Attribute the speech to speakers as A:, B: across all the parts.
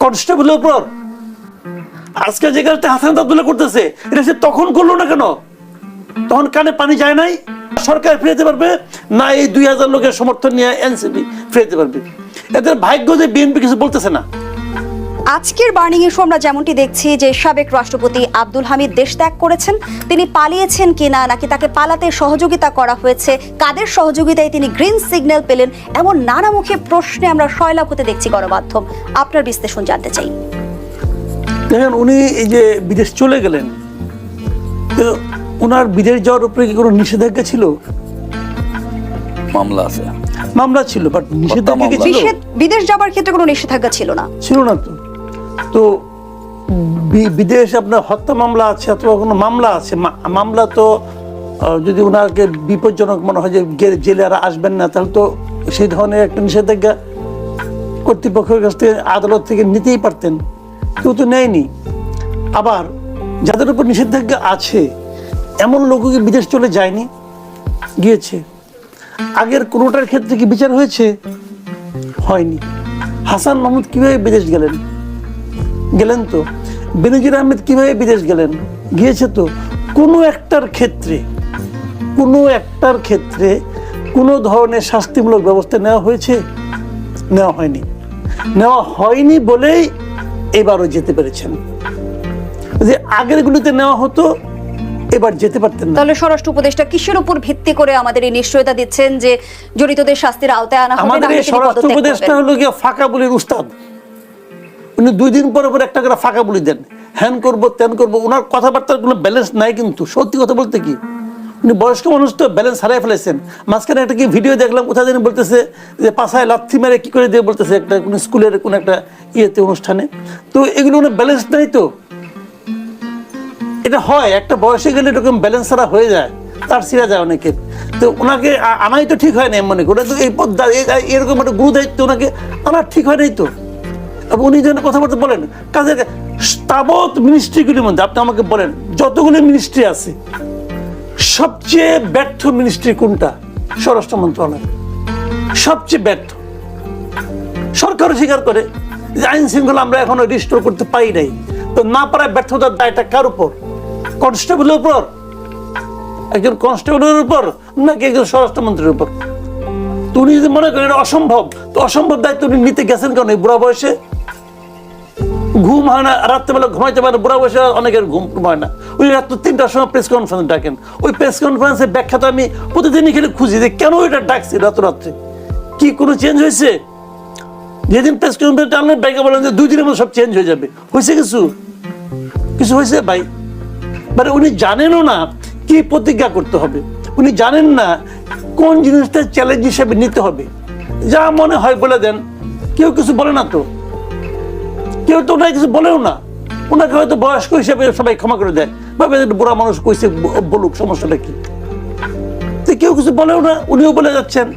A: কনস্টেবলের উপর। আজকে যে কাজটা হাসান আব্দুল্লাহ করতেছে, এটা সে তখন করল না কেন? তখন কানে পানি যায় নাই? সরকার ফিরেতে পারবে? না, এই দুই হাজার লোকের সমর্থন নিয়ে এনসিপি যেতে পারবে। এদের ভাগ্য যে বিএনপি কিছু বলতেছে না।
B: আজকের বার্নিং ইস্যু আমরা যেমনটি দেখছি যে সাবেক রাষ্ট্রপতি আব্দুল হামিদ দেশ ত্যাগ করেছেন। তিনি পালিয়েছেন কিনা নাকি তাকে পালাতে সহযোগিতা করা হয়েছে কাদের সহযোগিতায় তিনি গ্রিন সিগন্যাল পেলেন এমন নানামুখী প্রশ্নে আমরা সয়লাভ হতে দেখছি গণমাধ্যম। আপনার বিশ্লেষণ জানতে চাই।
A: দেখেন উনি এই যে বিদেশ চলে গেলেন তো ওনার বিদেশ যাওয়ার উপরে কি কোনো নিষেধাজ্ঞা ছিল?
C: মামলা আছে।
A: মামলা ছিল বাট নিষেধাজ্ঞা কি ছিল?
B: বিদেশ যাবার ক্ষেত্রে কোনো নিষেধাজ্ঞা ছিল না।
A: ছিল না তো। তো বিদেশে আপনার হত্যা মামলা আছে অথবা কোনো মামলা আছে? মামলা তো যদি ওনাকে বিপজ্জনক মনে হয় যে জেলে আর আসবেন না, তাহলে তো সেই ধরনের একটা নিষেধাজ্ঞা কর্তৃপক্ষের কাছ থেকে আদালত থেকে নিতেই পারতেন। কেউ তো নেয়নি। আবার যাদের উপর নিষেধাজ্ঞা আছে, এমন লোকও কি বিদেশ চলে যায়নি? গিয়েছে। আগের কোনোটার ক্ষেত্রে কি বিচার হয়েছে? হয়নি। হাসান মাহমুদ কীভাবে বিদেশ গেলেন? গেলেন তো? বেনজির আহমেদ কীভাবে বিদেশ গেলেন? গিয়েছে তো। কোনো একটার ক্ষেত্রে কোনো একটার ক্ষেত্রে কোনো ধরনের শাস্তিমূলক ব্যবস্থা নেওয়া হয়েছে? নেওয়া হয়নি। নেওয়া হয়নি বলেই এবারও যেতে পেরেছেন। যে আগেরগুলিতে নেওয়া হতো এবার যেতে পারতেন না।
B: তাহলে স্বরাষ্ট্র উপদেষ্টা কিসের উপর ভিত্তি করে আমাদের এই নিশ্চয়তা দিচ্ছেন যে জড়িতদের শাস্তির আওতায় আনা হবে
A: আমাদের স্বরাষ্ট্র উপদেষ্টা হলো গিয়ে ফাঁকা বলির উস্তাদ। উনি দুই দিন পরে পরে একটা করে ফাঁকা বলি দেন। হ্যান করব, ত্যান করব, ওনার কথাবার্তার কোনো ব্যালেন্স নাই কিন্তু। সত্যি কথা বলতে কি? উনি বয়স্ক মানুষ তো ব্যালেন্স হারাই ফেলেছেন। মাঝখানে একটা কি ভিডিও দেখলাম, কোথায় যেন বলতেছে যে পাশায় লাথি মেরে কি করে দিয়ে বলতেছে একটা, কোনো স্কুলের কোনো একটা ইয়েতে, অনুষ্ঠানে। তো এগুলো ওনার ব্যালেন্স নাই তো। এটা হয়, একটা বয়সে গেলে এরকম ব্যালেন্স ছাড়া হয়ে যায়। তার সিরা যায় অনেকের তো ওনাকে আনাই তো ঠিক হয় না মনে করে তো এই পদ দা- এ- এ- এরকম একটা গুরু দায়িত্ব ওনাকে আনা ঠিক হয় নাই তো। উনি যেন কথাবার্তা বলেন। কাজের তাবৎ মিনিস্ট্রিগুলির মধ্যে আপনি আমাকে বলেন, যতগুলি মিনিস্ট্রি আছে, সবচেয়ে ব্যর্থ মিনিস্ট্রি কোনটা? স্বরাষ্ট্র মন্ত্রণালয়। সবচেয়ে ব্যর্থ। সরকারও স্বীকার করে যে আইন শৃঙ্খলা আমরা এখনও রিস্টোর করতে পারি নাই। তো না পারায় ব্যর্থতার দায়টা কার উপর? কনস্টেবলের উপর? একজন কনস্টেবলের উপর নাকি একজন স্বরাষ্ট্রমন্ত্রীর উপর? তো উনি যদি মনে করেন অসম্ভব, তো অসম্ভব দায়িত্ব উনি নিতে গেছেন কেন এই বুড়া বয়সে? ঘুম হয় না, রাত্রেবেলা ঘুমাইতে পারে বুড়া বয়সে অনেকের ঘুম হয় না। ওই রাত্র তিনটার সময় প্রেস কনফারেন্স ডাকেন। ওই প্রেস কনফারেন্সের ব্যাখ্যা তো আমি প্রতিদিনই খেলে খুঁজি যে কেন এটা ডাকছি রাত রাত্রে? কি কোনো চেঞ্জ হয়েছে? যেদিন প্রেস কনফারেন্স টানলেন ব্যাগে বলেন যে দুই দিনের মধ্যে সব চেঞ্জ হয়ে যাবে। হয়েছে কিছু? কিছু হয়েছে ভাই? মানে উনি জানেনও না কি প্রতিজ্ঞা করতে হবে। উনি জানেন না কোন জিনিসটা চ্যালেঞ্জ হিসেবে নিতে হবে। যা মনে হয় বলে দেন। কেউ কিছু বলে না তো। কেউ তো ওনাকে কিছু বলেও না। ওনাকে হয়তো বয়স্ক হিসেবে সবাই ক্ষমা করে দেয়। যে বুড়া মানুষ কইছে, বলুক, সমস্যাটা কি? কেউ কিছু বলেও না, উনিও বলে যাচ্ছেন।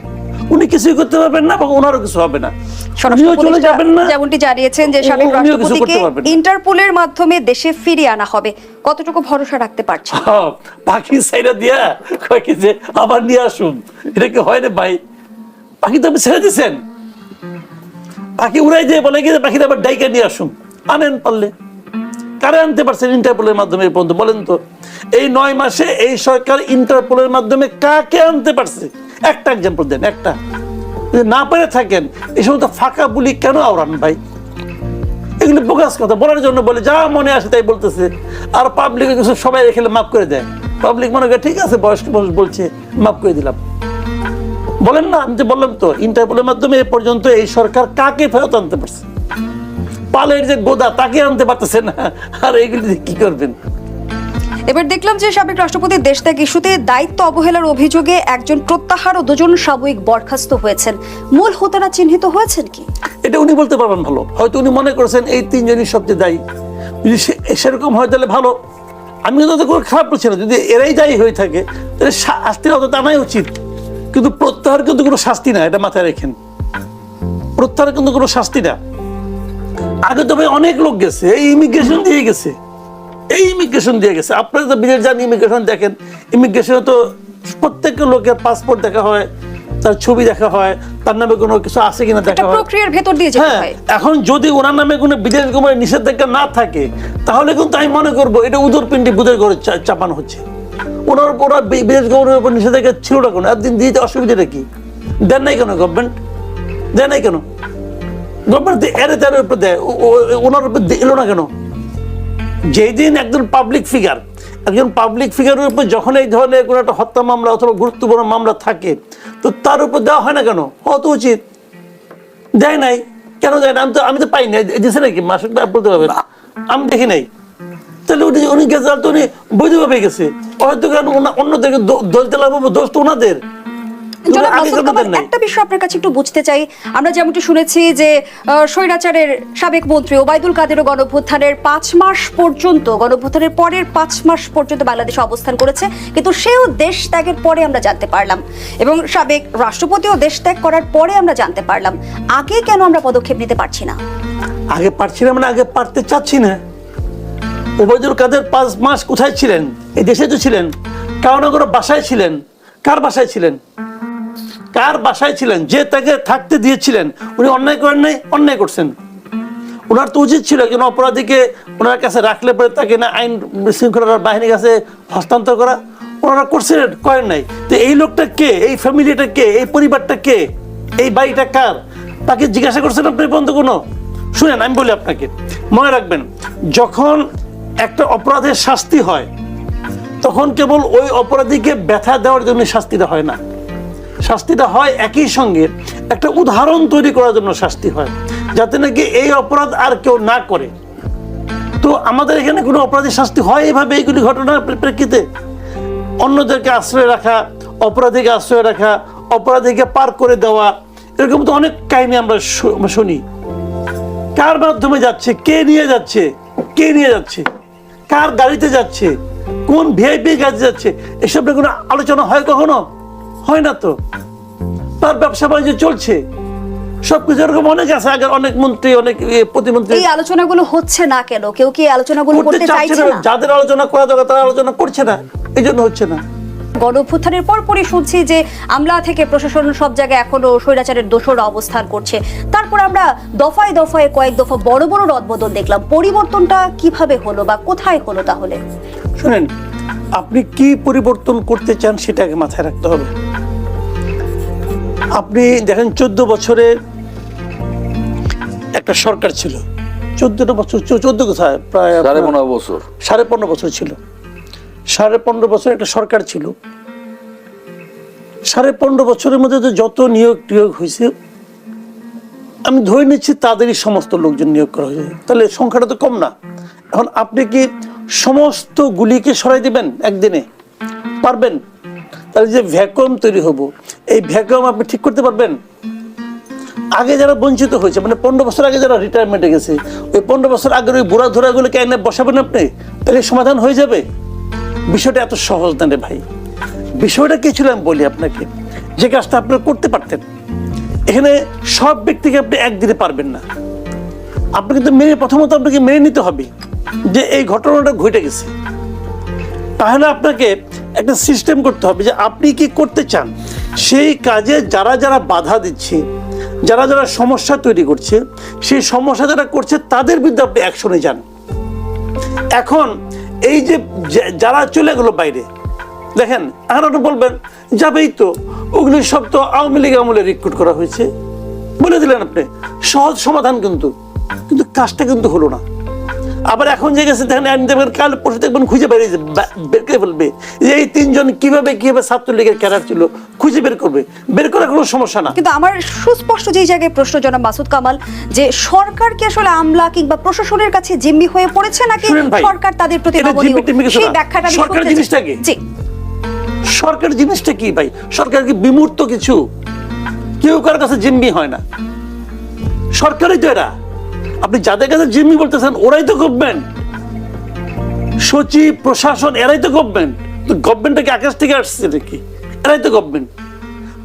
A: উনি কিছুই করতে পারবেন না এবং ওনারও কিছু হবে না। চলে যাবেন না।
B: যেমনটি জানিয়েছেন যে সাবেক রাষ্ট্রপতিকে
A: করতে পারবেন না।
B: ইন্টারপোলের মাধ্যমে দেশে ফিরিয়ে আনা হবে। কতটুকু ভরসা রাখতে পারছেন?
A: পাখি সাইডা দিয়া কয় কি যে আবার নিয়ে আসুন। এটা কি হয় রে ভাই? পাখি তো আপনি ছেড়ে দিচ্ছেন পাখি উড়াই দিয়ে বলে কি পাখিটা আবার ডাইকা নিয়ে আসুন। আনেন পারলে। কারে আনতে পারছেন ইন্টারপোলের মাধ্যমে পর্যন্ত? বলেন তো এই নয় মাসে এই সরকার ইন্টারপোলের মাধ্যমে কাকে আনতে পারছে? একটা এক্সাম্পল দেন, একটা। না পেরে থাকেন, এই সমস্ত ফাঁকা বুলি কেন আওড়ান ভাই? এগুলো বোকাস কথা, বলার জন্য বলে, যা মনে আসে তাই বলতেছে। আর পাবলিক সবাই রেখে মাফ করে দেয়। পাবলিক মনে করে, ঠিক আছে, বয়স্ক মানুষ বলছে, মাফ করে দিলাম। বলেন না, আমি যে বললাম তো ইন্টারপোলের মাধ্যমে এ পর্যন্ত এই সরকার কাকে ফেরত আনতে পারছে? পালের যে গোদা, তাকে আনতে পারতেছে না। আর এগুলি কি করবেন?
B: এবার দেখলাম যে সাবেক রাষ্ট্রপতি দেশ ত্যাগ ইস্যুতে দায়িত্ব অবহেলার অভিযোগে একজন প্রত্যাহার ও দুজন সাময়িক বরখাস্ত হয়েছেন। মূল হোতারা চিহ্নিত হয়েছেন কি?
A: এটা উনি বলতে পারবেন ভালো। হয়তো উনি মনে করেছেন এই তিনজনই সবচেয়ে দায়ী। যদি সেরকম হয় তাহলে ভালো। আমি কিন্তু তাদের কোনো খারাপ বলছি না। যদি এরাই দায়ী হয়ে থাকে, তাহলে শাস্তির অত টানাই উচিত। কিন্তু প্রত্যাহার কিন্তু কোনো শাস্তি না, এটা মাথায় রেখেন। প্রত্যাহার কিন্তু কোনো শাস্তি না। আগে তো ভাই অনেক লোক গেছে, এই ইমিগ্রেশন দিয়ে গেছে। এই ইমিগ্রেশন দিয়ে গেছে। আপনারা তো বিদেশ যান ইমিগ্রেশন দেখেন। ইমিগ্রেশনে তো প্রত্যেক লোকের পাসপোর্ট দেখা হয় তার ছবি দেখা হয় তার নামে কোনো কিছু আছে কিনা দেখা হয়।
B: প্রক্রিয়ার ভেতর দিয়ে যেতে
A: হ্যাঁ এখন যদি ওনার নামে কোনো বিদেশ গমনের নিষেধাজ্ঞা না থাকে তাহলে কিন্তু আমি মনে করব এটা উদরপিণ্ডি বুধের ঘরে চা- চাপানো হচ্ছে। ওনার উপর বিদেশ গমনের উপর নিষেধাজ্ঞা ছিল না কোনো। একদিন দিতে অসুবিধাটা কি? দেন নাই কেন গভর্নমেন্ট দেন নাই কেন? গভর্নমেন্ট এরে তার উপর দেয়। ওনার উপর এলো না কেন? যেই দিন একজন পাবলিক ফিগার একজন পাবলিক ফিগারের উপর যখন এই ধরনের কোনো একটা হত্যা মামলা অথবা গুরুত্বপূর্ণ মামলা থাকে তো তার উপর দেওয়া হয় না কেন? হওয়া তো উচিত। দেয় নাই। কেন দেয় না আমি তো আমি তো পাই নাই। দিছে নাকি? মাসুক বলতে পারবেন? আমি দেখি নাই। তাহলে উনি উনি গেছে তো উনি বৈধভাবে গেছে। হয়তো কারণ অন্যদেরকে দোষ দিলাম দোষ তো ওনাদের।
B: একটা বিষয় আপনার কাছে একটু বুঝতে চাই। আমরা যেমনটি শুনেছি যে স্বৈরাচারের সাবেক মন্ত্রী ওবায়দুল কাদেরও গণভ্যুত্থানের পাঁচ মাস পর্যন্ত গণভ্যুত্থানের পরের পাঁচ মাস পর্যন্ত বাংলাদেশে অবস্থান করেছে কিন্তু সেও দেশ ত্যাগের পরে আমরা জানতে পারলাম। এবং সাবেক রাষ্ট্রপতিও দেশ ত্যাগ করার পরে আমরা জানতে পারলাম। আগে কেন আমরা পদক্ষেপ নিতে পারছি না?
A: আগে পারছি না মানে আগে পারতে চাচ্ছি না। ওবায়দুল কাদের পাঁচ মাস কোথায় ছিলেন? এই দেশে তো ছিলেন। কারণ কোনো বাসায় ছিলেন। কার বাসায় ছিলেন? কার বাসায় ছিলেন? যে তাকে থাকতে দিয়েছিলেন, উনি অন্যায় করেন নাই, অন্যায় করছেন। ওনার তো উচিত ছিল একজন অপরাধীকে ওনার কাছে রাখলে পরে তাকে না আইন শৃঙ্খলার বাহিনীর কাছে হস্তান্তর করা। ওনারা করছিলেন করেন নাই। তো এই লোকটা কে? এই ফ্যামিলিটা কে? এই পরিবারটা কে? এই বাড়িটা কার? তাকে জিজ্ঞাসা করছেন আপনি পর্যন্ত কোনো? শুনেন, আমি বলি আপনাকে। মনে রাখবেন, যখন একটা অপরাধের শাস্তি হয়, তখন কেবল ওই অপরাধীকে ব্যথা দেওয়ার জন্য শাস্তিটা হয় না। শাস্তিটা হয় একই সঙ্গে একটা উদাহরণ তৈরি করার জন্য শাস্তি হয়, যাতে নাকি এই অপরাধ আর কেউ না করে। তো আমাদের এখানে কোনো অপরাধের শাস্তি হয় এভাবে এইগুলি ঘটনার প্রেক্ষিতে? অন্যদেরকে আশ্রয় রাখা, অপরাধীকে আশ্রয় রাখা, অপরাধীকে পার করে দেওয়া, এরকম তো অনেক কাহিনী আমরা শুনি। কার মাধ্যমে যাচ্ছে, কে নিয়ে যাচ্ছে, কে নিয়ে যাচ্ছে, কার গাড়িতে যাচ্ছে, কোন ভিআইপি গাড়িতে যাচ্ছে, এসব নিয়ে কোনো আলোচনা হয় কখনো? হয় না তো? তার ব্যবসা বাণিজ্য চলছে। সবকিছু এরকম অনেক আছে আগের অনেক মন্ত্রী অনেক প্রতিমন্ত্রী।
B: এই আলোচনাগুলো হচ্ছে না কেন? কেউ কি আলোচনাগুলো
A: করতে
B: চাইছে
A: না? যাদের আলোচনা করা দরকার তারা আলোচনা করছে না। এই জন্য হচ্ছে না।
B: গণঅভ্যুত্থানের পরপরই শুনছি যে আমলা থেকে প্রশাসন সব জায়গায় এখনও স্বৈরাচারের দোষরা অবস্থান করছে। তারপর আমরা দফায় দফায় কয়েক দফা বড় বড় রদবদল দেখলাম। পরিবর্তনটা কীভাবে হলো বা কোথায় হলো তাহলে?
A: শুনেন আপনি কি পরিবর্তন করতে চান সেটাকে মাথায় রাখতে হবে। আপনি দেখেন চোদ্দ বছরে একটা সরকার ছিল। চোদ্দটা বছর চোদ্দ কোথায়? প্রায়
C: সাড়ে পনেরো বছর।
A: সাড়ে পনেরো বছর ছিল। সাড়ে পনেরো বছর একটা সরকার ছিল। সাড়ে পনেরো বছরের মধ্যে তো যত নিয়োগ টিয়োগ হয়েছে আমি ধরে নিচ্ছি তাদেরই সমস্ত লোকজন নিয়োগ করা হয়েছে। তাহলে সংখ্যাটা তো কম না। এখন আপনি কি সমস্ত গুলিকে সরাই দিবেন একদিনে। পারবেন? তাহলে যে ভ্যাকুয়াম তৈরি হব, এই ভ্যাকুয়াম আপনি ঠিক করতে পারবেন? আগে যারা বঞ্চিত হয়েছে মানে পনেরো বছর আগে যারা রিটায়ারমেন্টে গেছে, ওই পনেরো বছর আগের ওই বুড়া ধরাগুলোকে এনে বসাবেন আপনি? তাহলে সমাধান হয়ে যাবে? বিষয়টা এত সহজ না রে ভাই। বিষয়টা কি ছিল আমি বলি আপনাকে? যে কাজটা আপনারা করতে পারতেন। এখানে সব ব্যক্তিকে আপনি একদিনে পারবেন না। আপনি কিন্তু মেনে প্রথমত আপনাকে মেনে নিতে হবে যে এই ঘটনাটা ঘটে গেছে। তাহলে আপনাকে একটা সিস্টেম করতে হবে যে আপনি কি করতে চান। সেই কাজে যারা যারা বাধা দিচ্ছে, যারা যারা সমস্যা তৈরি করছে, সেই সমস্যা যারা করছে, তাদের বিরুদ্ধে আপনি অ্যাকশনে যান। এখন এই যে যারা চলে গেলো বাইরে, দেখেন, এখন আপনি বলবেন, যাবেই তো ওগুলি সব তো আওয়ামী লীগ আমলে রিক্রুট করা হয়েছে। বলে দিলেন আপনি। সহজ সমাধান কিন্তু। কিন্তু কাজটা কিন্তু হলো না। আবার এখন যে গেছে দেখেন আইন দেখবেন কাল পরশু দেখবেন খুঁজে বেরিয়ে বের করে ফেলবে। যে এই তিনজন কীভাবে কীভাবে ছাত্রলীগের ক্যাডার ছিল খুঁজে বের করবে। বের করার কোনো সমস্যা না।
B: কিন্তু আমার সুস্পষ্ট যেই জায়গায় প্রশ্ন জনাব মাসুদ কামাল যে সরকার কি আসলে আমলা কিংবা প্রশাসনের কাছে জিম্মি হয়ে পড়েছে নাকি সরকার তাদের প্রতি সেই ব্যাখ্যাটা
A: সরকার জিনিসটা কি?
B: জি।
A: সরকার জিনিসটা কি ভাই? সরকার কি বিমূর্ত কিছু? কেউ কারোর কাছে জিম্মি হয় না। সরকারই তো এরা। আপনি যাদের কাছে জিম্মি বলতেছেন ওরাই তো গভর্নমেন্ট সচিব প্রশাসন এরাই তো গভর্নমেন্ট তো গভর্নমেন্টটা কি আকাশ থেকে আসছে নাকি এরাই তো গভর্নমেন্ট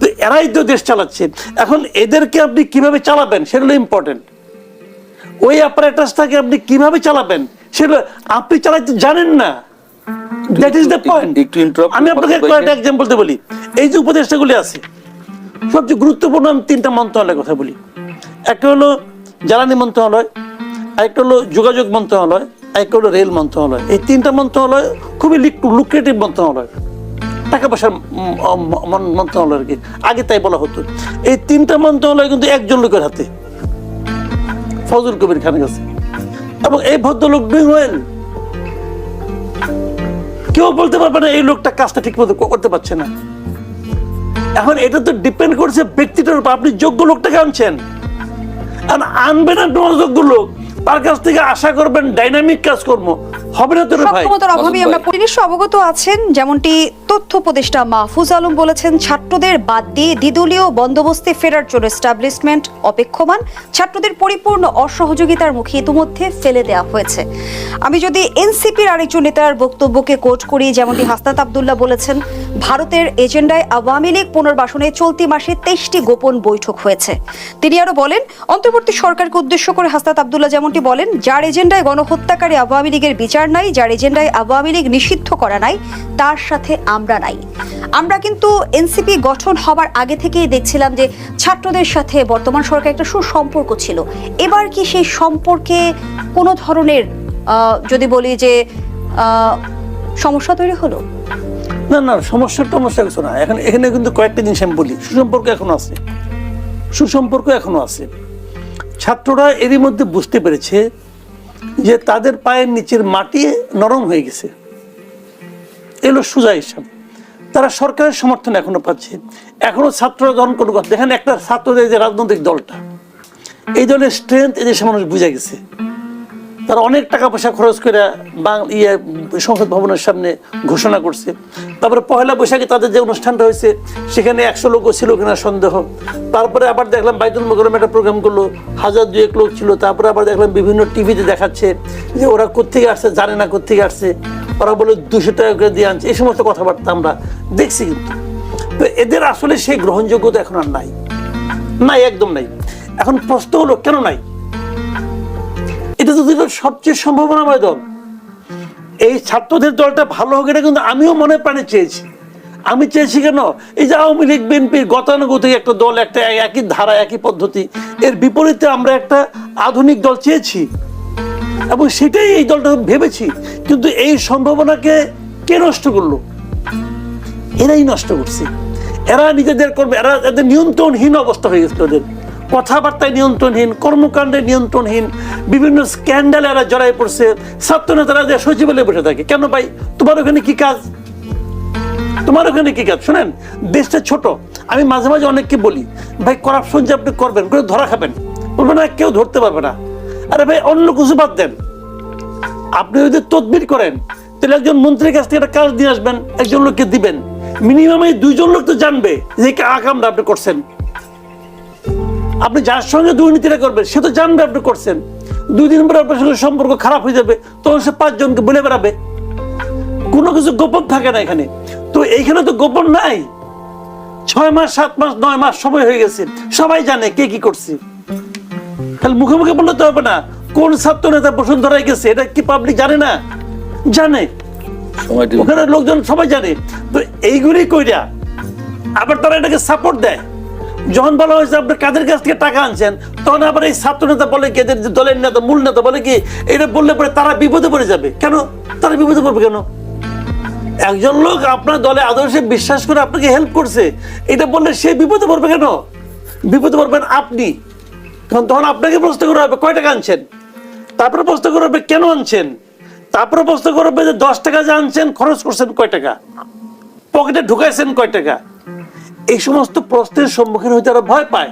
A: তো এরাই তো দেশ চালাচ্ছে। এখন এদেরকে আপনি কীভাবে চালাবেন সেগুলো ইম্পর্টেন্ট ওই অ্যাপারেটাসটাকে আপনি কীভাবে চালাবেন সেগুলো আপনি চালাতে জানেন না। দ্যাট ইজ দ্য পয়েন্ট আমি আপনাকে কয়েকটা? এক্সাম্পল বলি। এই যে উপদেষ্টাগুলি আছে সবচেয়ে গুরুত্বপূর্ণ আমি তিনটা মন্ত্রণালয়ের কথা বলি। একটা হলো জ্বালানি মন্ত্রণালয়, আরেকটা হলো যোগাযোগ মন্ত্রণালয়, আরেকটা হলো রেল মন্ত্রণালয়। এই তিনটা মন্ত্রণালয় খুবই লুক্রেটিভ মন্ত্রণালয়, টাকা পয়সার মন্ত্রণালয় আর কি। আগে তাই বলা হতো। এই তিনটা মন্ত্রণালয় কিন্তু একজন লোকের হাতে। ফজল কবির খানের কাছে। এবং এই ভদ্রলোক ডুইং কেউ বলতে পারবে না এই লোকটা কাজটা ঠিক মতো করতে পারছে না। এখন এটা তো ডিপেন্ড করছে ব্যক্তিটার উপর। আপনি যোগ্য লোকটাকে আনছেন। আর আনবেন না যোগ্য লোক তার কাছ থেকে আশা করবেন ডাইনামিক কাজকর্ম। হবে না তো ভাই?
B: সক্ষমতার অভাবে আমরা
C: ভাই।
B: অবগত আছেন যেমনটি তথ্য উপদেষ্টা মাহফুজ আলম বলেছেন ছাত্রদের বাদ দিয়ে দ্বিদলীয় বন্দোবস্তে ফেরার জন্য এস্টাবলিশমেন্ট অপেক্ষমান। ছাত্রদের পরিপূর্ণ অসহযোগিতার মুখে ইতিমধ্যে ফেলে দেওয়া হয়েছে। আমি যদি এনসিপির আরেকজন নেতার বক্তব্যকে কোট করি যেমনটি হাসনাত আবদুল্লাহ বলেছেন ভারতের এজেন্ডায় আওয়ামী লীগ পুনর্বাসনে চলতি মাসে তেইশটি গোপন বৈঠক হয়েছে। তিনি আরও বলেন অন্তর্বর্তী সরকারকে উদ্দেশ্য করে হাসনাত আবদুল্লাহ যেমনটি বলেন যার এজেন্ডায় গণহত্যাকারী আওয়ামী লীগের বিচার নাই, যার এজেন্ডায় আওয়ামী লীগ নিষিদ্ধ করা নাই, তার সাথে আমরা নাই। আমরা কিন্তু এনসিপি গঠন হবার আগে থেকেই দেখছিলাম যে ছাত্রদের সাথে বর্তমান সরকার একটা সুসম্পর্ক ছিল। এবার কি সেই সম্পর্কে কোনো ধরনের যদি বলি যে সমস্যা তৈরি হলো?
A: না না, সমস্যার সমস্যা কিছু না। এখন এখানে কিন্তু কয়েকটা জিনিস আমি বলি। সুসম্পর্ক এখনও আছে। সুসম্পর্ক এখনও আছে। ছাত্ররা এরই মধ্যে বুঝতে পেরেছে যে তাদের পায়ের নিচের মাটি নরম হয়ে গেছে। এলো সোজা হিসাব তারা সরকারের সমর্থন এখনও পাচ্ছে। এখনও ছাত্র যখন কোনো দেখেন একটা ছাত্রদের যে রাজনৈতিক দলটা, এই দলের স্ট্রেংথ এদেশে মানুষ বুঝে গেছে। তারা অনেক টাকা পয়সা খরচ করে ইয়ে সংসদ ভবনের সামনে ঘোষণা করছে। তারপরে পয়লা বৈশাখে তাদের যে অনুষ্ঠানটা হয়েছে, সেখানে একশো লোকও ছিল কিনা সন্দেহ। তারপরে আবার দেখলাম বাইতুল মোকরম একটা প্রোগ্রাম করল, হাজার দুয়েক লোক ছিল। তারপরে আবার দেখলাম বিভিন্ন টিভিতে দেখাচ্ছে যে ওরা কোথেকে আসছে, জানে না কোথেকে আসছে। ওরা বলে দুশো টাকা করে দিয়ে আনছে। এই সমস্ত কথাবার্তা আমরা দেখছি কিন্তু। তো এদের আসলে সেই গ্রহণযোগ্যতা এখন আর নাই। নাই, একদম নাই। এখন প্রশ্ন হলো, কেন নাই? এটা তো সবচেয়ে সম্ভাবনাময় দল এই ছাত্রদের দলটা ভালো হোক, এটা কিন্তু আমিও মনে প্রাণে চেয়েছি। আমি চেয়েছি কেন? এই যে আওয়ামী লীগ, বিএনপির গতানুগতিক একটা দল, একটা একই ধারা, একই পদ্ধতি, এর বিপরীতে আমরা একটা আধুনিক দল চেয়েছি। এবং সেটাই এই দলটা ভেবেছি। কিন্তু এই সম্ভাবনাকে কে নষ্ট করল? এরাই নষ্ট করছে। এরা নিজেদের করবে এরা এদের নিয়ন্ত্রণহীন অবস্থা হয়ে গেছিল ওদের। কথাবার্তায় নিয়ন্ত্রণহীন, কর্মকাণ্ডে নিয়ন্ত্রণহীন, বিভিন্ন স্ক্যান্ডালে এরা জড়াই পড়ছে। ছাত্র নেতারা যে সচিবালয়ে বসে থাকে। কেন ভাই? তোমার ওখানে কি কাজ? তোমার ওখানে কি কাজ? শোনেন, দেশটা ছোট। আমি মাঝে মাঝে অনেককে বলি, ভাই করাপশন যে আপনি করবেন করে ধরা খাবেন। বলবে, না, কেউ ধরতে পারবে না। আরে ভাই, অন্য কিছু বাদ দেন। আপনি যদি তদবির করেন, তাহলে একজন মন্ত্রীর কাছ থেকে একটা কাজ দিয়ে আসবেন, একজন লোককে দিবেন। মিনিমাম এই দুইজন লোক তো জানবে যে আকামটা আপনি করছেন। আপনি যার সঙ্গে দুর্নীতিটা করবেন সে তো জানবে আপনি করছেন। দুই দিন পরে আপনার সঙ্গে সম্পর্ক খারাপ হয়ে যাবে তখন সে পাঁচজনকে বলে বেড়াবে। কোনো কিছু গোপন থাকে না এখানে। তো এইখানে তো গোপন নাই। ছয় মাস সাত মাস নয় মাস সময় হয়ে গেছে। সবাই জানে কে কি করছে। তাহলে মুখে মুখে বললে তো হবে না কোন ছাত্র নেতা বসুন্ধরায় গেছে এটা কি পাবলিক জানে না? জানে। ওখানে লোকজন সবাই জানে। তো এইগুলি কইরা আবার তারা এটাকে সাপোর্ট দেয়। যখন বলা হয়েছে আপনি কাদের কাছ থেকে টাকা আনছেন, তখন আবার এই ছাত্র নেতা বলে কি, এদের দলের নেতা, মূল নেতা বলে কি, এটা বললে পরে তারা বিপদে পড়ে যাবে। কেন? তারা বিপদে পড়বে কেন? একজন লোক আপনার দলে আদর্শে বিশ্বাস করে আপনাকে হেল্প করছে, এটা বললে সে বিপদে পড়বে কেন? বিপদে পড়বেন আপনি। কারণ তখন আপনাকে প্রশ্ন করা হবে, কয় টাকা আনছেন? তারপরে প্রশ্ন করা হবে, কেন আনছেন? তারপরে প্রশ্ন করা হবে যে দশ টাকা যে আনছেন, খরচ করছেন কয় টাকা? পকেটে ঢুকাইছেন কয় টাকা? এই সমস্ত প্রশ্নের সম্মুখীন হইতে তারা ভয় পায়।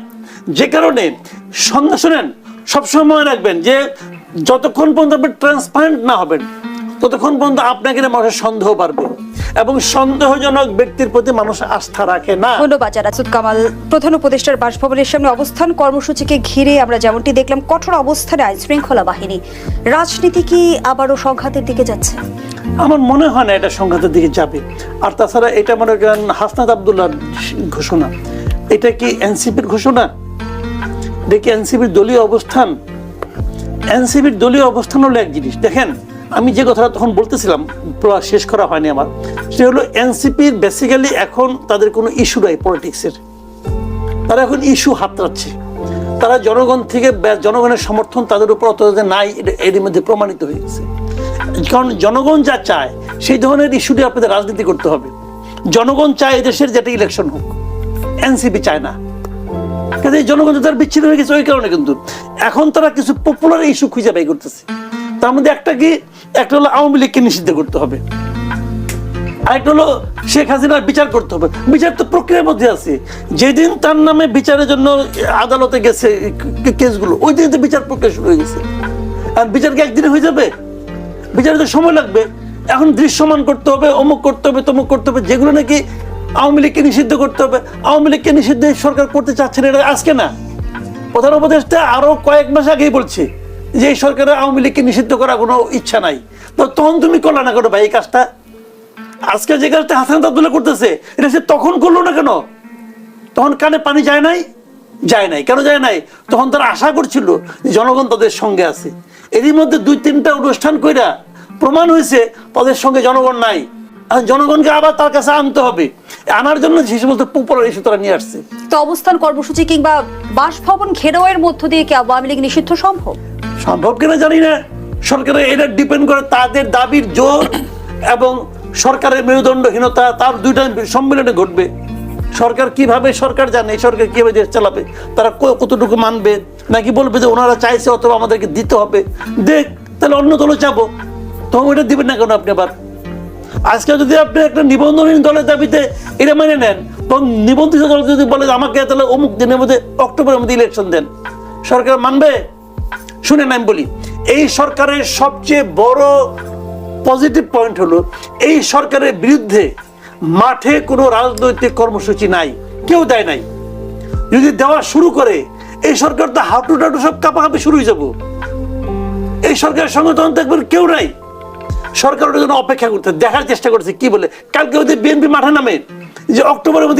A: যে কারণে সন্ধ্যা শোনেন, সবসময় মনে রাখবেন যে যতক্ষণ পর্যন্ত আপনি ট্রান্সপারেন্ট না হবেন, ততক্ষণ পর্যন্ত আপনাকে নিয়ে মানুষের সন্দেহ বাড়বে এবং সন্দেহজনক ব্যক্তির প্রতি মানুষ আস্থা রাখে না।
B: ধন্যবাদ জানাসুদ কামাল। প্রধান উপদেষ্টার বাসভবনের সামনে অবস্থান কর্মসূচিকে ঘিরে আমরা যেমনটি দেখলাম, কঠোর অবস্থানে আইন শৃঙ্খলা বাহিনী। রাজনীতি কি আবারও সংঘাতের দিকে যাচ্ছে?
A: আমার মনে হয় না এটা সংঘাতের দিকে যাবে। আর তাছাড়া এটা মনে করেন হাসনাত আবদুল্লাহ ঘোষণা। এটা কি এনসিপির ঘোষণা? কি এনসিপির দলীয় অবস্থান? এনসিপির দলীয় অবস্থান হলো এক জিনিস। দেখেন, আমি যে কথাটা তখন বলতেছিলাম শেষ করা হয়নি আমার। সেটা হলো এনসিপির বেসিক্যালি এখন তাদের কোনো ইস্যু নাই পলিটিক্সের তারা এখন ইস্যু হাতড়াচ্ছে। তারা জনগণ থেকে জনগণের সমর্থন তাদের উপর অত নাই এর মধ্যে প্রমাণিত হয়ে গেছে। কারণ জনগণ যা চায়, সেই ধরনের ইস্যুটি আপনাদের রাজনীতি করতে হবে। জনগণ চায় এদেশের যেটা ইলেকশন হোক। এনসিপি চায় না। কাজে জনগণ তার বিচ্ছিন্ন হয়ে গেছে, ওই কারণে কিন্তু। এখন তারা কিছু পপুলার ইস্যু খুঁজে বাই করতেছে। তার মধ্যে একটা কি, একটা হলো আওয়ামী লীগকে নিষিদ্ধ করতে হবে। আরেকটা হলো শেখ হাসিনার বিচার করতে হবে। বিচার তো প্রক্রিয়ার মধ্যে আছে। যেদিন তার নামে বিচারের জন্য আদালতে গেছে কেসগুলো, ওই দিন তো বিচার প্রক্রিয়া শুরু হয়ে গেছে। আর বিচার কি একদিনে হয়ে যাবে? বিচারে তো সময় লাগবে। এখন দৃশ্যমান করতে হবে, অমুক করতে হবে, তমুক করতে হবে, যেগুলো নাকি আওয়ামী লীগকে নিষিদ্ধ করতে হবে। আওয়ামী লীগকে নিষিদ্ধ সরকার করতে চাচ্ছে না, এটা আজকে না। প্রধান উপদেষ্টা আরও কয়েক মাস আগেই বলছে যে এই সরকারের আওয়ামী লীগকে নিষিদ্ধ করার কোনো ইচ্ছা নাই। তো তখন তুমি করলা না কেন ভাই এই কাজটা? আজকে যে কাজটা হাসান আব্দুল্লাহ করতেছে, এটা সে তখন করল না কেন? তখন কানে পানি যায় নাই? যায় নাই। কেন যায় নাই? তখন তারা আশা করছিল জনগণ তাদের সঙ্গে আছে। এরই মধ্যে দুই তিনটা অনুষ্ঠান কইরা প্রমাণ হয়েছে তাদের সঙ্গে জনগণ নাই। জনগণকে আবার তার কাছে আনতে হবে। আনার জন্য যে সমস্ত পপুলার ইস্যু তারা নিয়ে আসছে।
B: তো অবস্থান কর্মসূচি কিংবা বাসভবন ঘেরাওয়ের মধ্য দিয়ে কি আওয়ামী লীগ নিষিদ্ধ সম্ভব?
A: সম্ভব কিনা জানি না। সরকারের এটা ডিপেন্ড করে তাদের দাবির জোর এবং সরকারের মেরুদণ্ডহীনতা তার দুইটা সম্মেলনে ঘটবে। সরকার কীভাবে সরকার জানে সরকার কীভাবে দেশ চালাবে? তারা কতটুকু মানবে? নাকি বলবে যে ওনারা চাইছে অথবা আমাদেরকে দিতে হবে? দেখ, তাহলে অন্য দলে যাব। তখন ওইটা দিবেন না কেন আপনি আবার? আজকে যদি আপনি একটা নিবন্ধনহীন দলের দাবিতে এটা মেনে নেন, তখন নিবন্ধিত দল যদি বলে আমাকে তাহলে অমুক দিনের মধ্যে অক্টোবরের মধ্যে ইলেকশন দেন, সরকার মানবে? শুনে আমি বলি, এই সরকারের সবচেয়ে বড় পজিটিভ পয়েন্ট হলো, এই সরকারের বিরুদ্ধে মাঠে কোনো রাজনৈতিক কর্মসূচি নাই, কেউ দেয় নাই। যদি দেওয়া শুরু করে, এই সরকার তো হাঁটু টাটু সব কাঁপাকাঁপি শুরু হয়ে যাব। এই সরকারের সঙ্গে তখন দেখবেন কেউ নাই। সরকার ওটার জন্য অপেক্ষা করতে দেখার চেষ্টা করছে, কি বলে? কালকে ওদের বিএনপি মাঠে নামে, যে অক্টোবরের মধ্যে